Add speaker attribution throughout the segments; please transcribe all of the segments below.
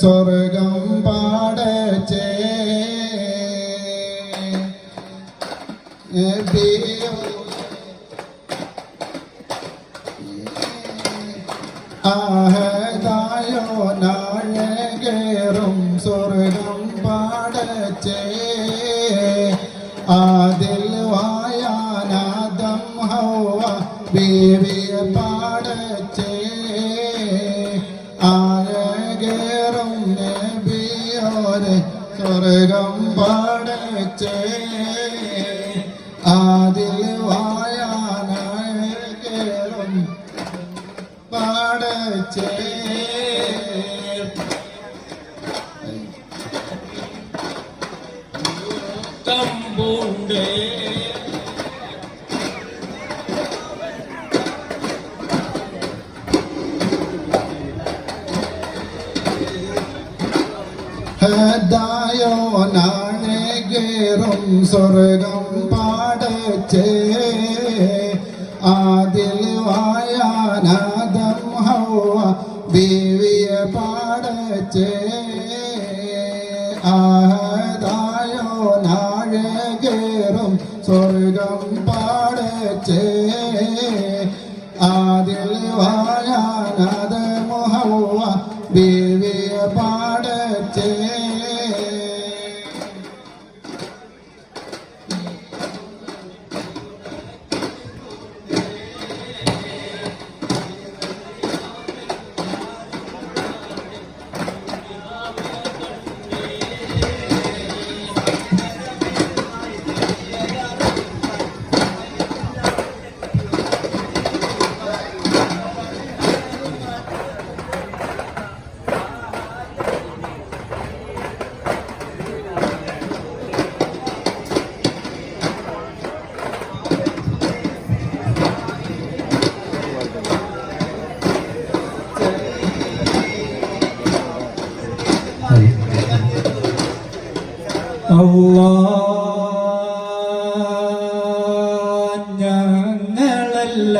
Speaker 1: സ്വർഗം പാടച്ചേ. ആഹദായോ നാഴകേറും സ്വർഗം പാടച്ചേ. ആദിൽ സ്വർഗം പാടച്ചേ ഹദായോ നാണകേറും സ്വർഗം പാടച്ചേ. ആദിൽ വായാനാദം ഹൗവ ബീവിയ പാടച്ചേ. ആഹദായോ നാഴകേറും സ്വർഗം പാടച്ചേ.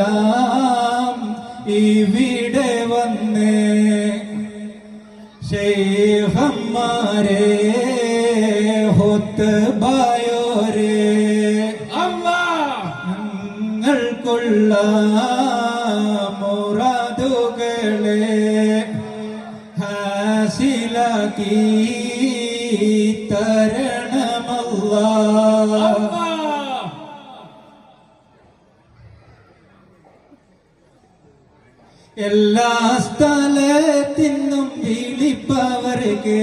Speaker 2: ഞങ്ങളെല്ലാം ഇവിടെ വന്ന്. ശേഖന്മാരെ ഹൊത്തുബായോരെ ഞങ്ങൾക്കുള്ള മുറാദുകളെ ഹാസിലാക്കി. തരണമല്ല എല്ലാ സ്ഥലത്തിനും വിളിപ്പവർക്ക്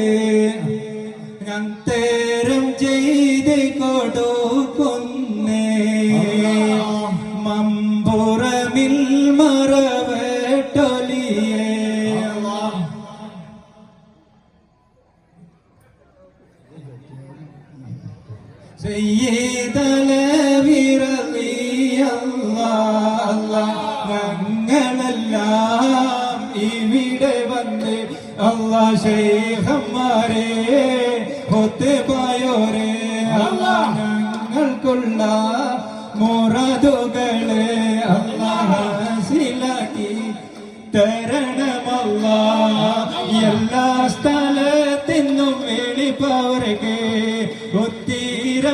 Speaker 2: ഞാൻ തേരം ചെയ്ത് കൊടുക്കുന്നേ. മമ്പുറമിൽ ഞങ്ങളെല്ലാം ഇവിടെ വന്ന് അള്ളാ ശേഖന്മാരെ ഒത്തുപോയോരെ അള്ളാ ഞങ്ങൾക്കുള്ള മുറതുകളെ അള്ളാഹി തരണമല്ല എല്ലാ സ്ഥലത്തിനും വെളിപ്പവർക്ക്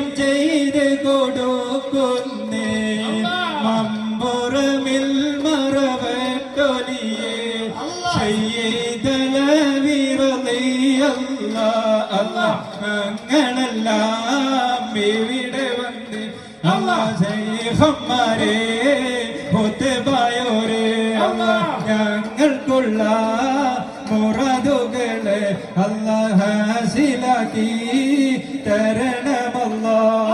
Speaker 2: ഒത്തീരം ചെയ്ത് കൊടുക്കുന്നേ. മമ്പുറമിൽ മറവട്ടൊലിയേ ചെയ്തലവിറലിയല്ല അല്ല. ഞങ്ങളെല്ലാം ഇവിടെ വന്ന് അല്ല ശേഖന്മാരെ ഒത്തുപോയോരെ. അല്ല ഞങ്ങൾക്കുള്ള മുറതുകളെ അല്ല ഹാസിലാക്കി തരണമല്ല